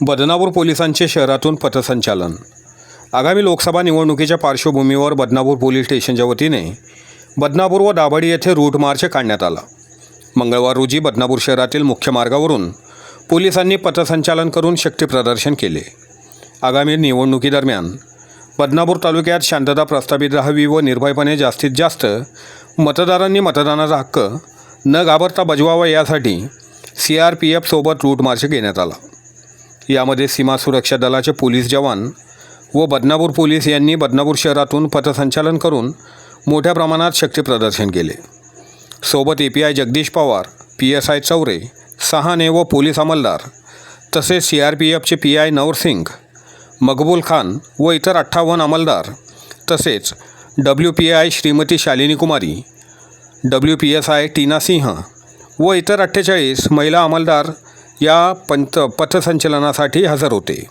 बदनापूर पोलिसांचे शहरातून पथसंचालन. आगामी लोकसभा निवडणुकीच्या पार्श्वभूमीवर बदनापूर पोलीस स्टेशनच्या वतीने बदनापूर व दाभाडी येथे रूट मार्च काढण्यात आला. मंगळवार रोजी बदनापूर शहरातील मुख्य मार्गावरून पोलिसांनी पथसंचालन करून शक्तीप्रदर्शन केले. आगामी निवडणुकीदरम्यान बदनापूर तालुक्यात शांतता प्रस्थापित राहावी व निर्भयपणे जास्तीत जास्त मतदारांनी मतदानाचा हक्क न घाबरता बजवावा यासाठी सी आर पी एफसोबत रूट मार्च घेण्यात आला. यामध्ये सीमा सुरक्षा दलाचे पोलीस जवान व बदनापूर पोलीस यांनी बदनापूर शहरातून पथसंचालन करून मोठ्या प्रमाणात शक्तीप्रदर्शन केले. सोबत A P I Jagdish Pawar P S I Chaure सहाने व पोलीस अंमलदार तसेच सी आर पी एफचे पी आय नवरसिंग मकबूल खान व इतर अठ्ठावन्न अंमलदार तसेच W P I Shrimati Shalini Kumari W P S I Tina Singh व इतर अठ्ठेचाळीस महिला अंमलदार या पंत पथसंचलनासाठी हजर होते.